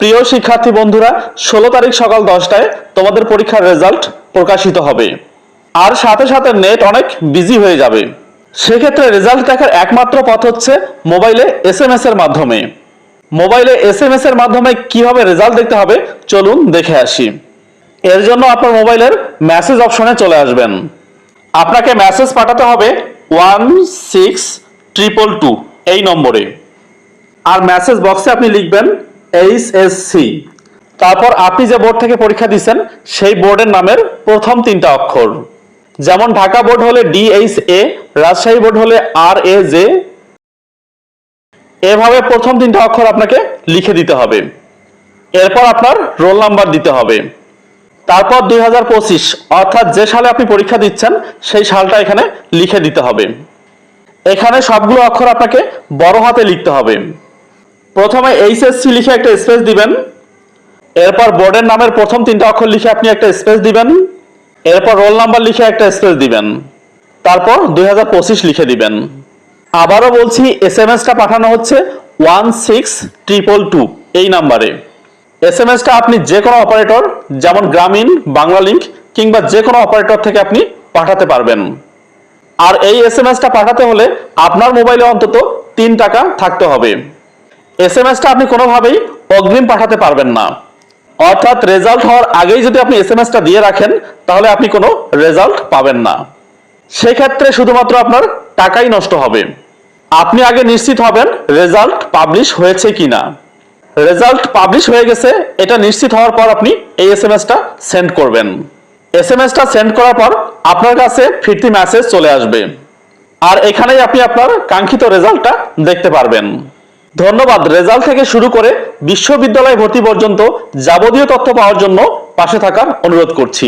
প্রিয় শিক্ষার্থী বন্ধুরা, ষোলো তারিখ সকাল দশটায় তোমাদের পরীক্ষার রেজাল্ট প্রকাশিত হবে। আর সাথে সাথে নেট অনেক বিজি হয়ে যাবে। সেক্ষেত্রে রেজাল্ট দেখার একমাত্র পথ হচ্ছে মোবাইলে এস এম এর মাধ্যমে। মোবাইলে এস এম এস এর মাধ্যমে কীভাবে রেজাল্ট দেখতে হবে, চলুন দেখে আসি। এর জন্য আপনার মোবাইলের মেসেজ অপশনে চলে আসবেন। আপনাকে মেসেজ পাঠাতে হবে ওয়ান সিক্স ট্রিপল টু এই নম্বরে। আর মেসেজ বক্সে আপনি লিখবেন এইচ এস সি তারপর আপনি যে বোর্ড থেকে পরীক্ষা দিচ্ছেন সেই বোর্ডের নামের প্রথম তিনটা অক্ষর। যেমন ঢাকা বোর্ড হলে ডিএইচ এ রাজশাহী বোর্ড হলে আর এ জে এভাবে প্রথম তিনটা অক্ষর আপনাকে লিখে দিতে হবে। এরপর আপনার রোল নাম্বার দিতে হবে। তারপর দুই হাজার পঁচিশ, অর্থাৎ যে সালে আপনি পরীক্ষা দিচ্ছেন, সেই সালটা এখানে লিখে দিতে হবে। এখানে সবগুলো অক্ষর আপনাকে বড় হাতে লিখতে হবে। প্রথমে এইচএসসি লিখে একটা স্পেস দিবেন। এরপর বোর্ডের নামের প্রথম তিনটা অক্ষর লিখে আপনি একটা স্পেস দিবেন। এরপর রোল নাম্বার লিখে একটা স্পেস দিবেন। তারপর দুই হাজার পঁচিশ লিখে দিবেন। আবারও বলছি এস এম এসটা পাঠানো হচ্ছে ওয়ান সিক্স ট্রিপল টু এই নাম্বারে। এস এম এসটা আপনি যে কোনো অপারেটর যেমন গ্রামীণ বাংলা লিঙ্ক কিংবা যে কোনো অপারেটর থেকে আপনি পাঠাতে পারবেন। আর এই এস এম এসটা পাঠাতে হলে আপনার মোবাইলে অন্তত তিন টাকা থাকতে হবে। এস এম এসটা আপনি কোনোভাবেই অগ্রিম পাঠাতে পারবেন না। অর্থাৎ রেজাল্ট হওয়ার আগেই যদি আপনি এস এম এসটা দিয়ে রাখেন, তাহলে আপনি কোনো রেজাল্ট পাবেন না। সেক্ষেত্রে শুধুমাত্র আপনার টাকাই নষ্ট হবে। আপনি আগে নিশ্চিত হবেন রেজাল্ট পাবলিশ হয়েছে কিনা। রেজাল্ট পাবলিশ হয়ে গেছে, এটা নিশ্চিত হওয়ার পর আপনি এই এস এম এসটা সেন্ড করবেন। এস এম এসটা সেন্ড করার পর আপনার কাছে ফিরতি মেসেজ চলে আসবে। আর এখানেই আপনি আপনার কাঙ্ক্ষিত রেজাল্টটা দেখতে পারবেন। ধন্যবাদ। রেজাল্ট থেকে শুরু করে বিশ্ববিদ্যালয় ভর্তি পর্যন্ত যাবতীয় তথ্য পাওয়ার জন্য পাশে থাকার অনুরোধ করছি।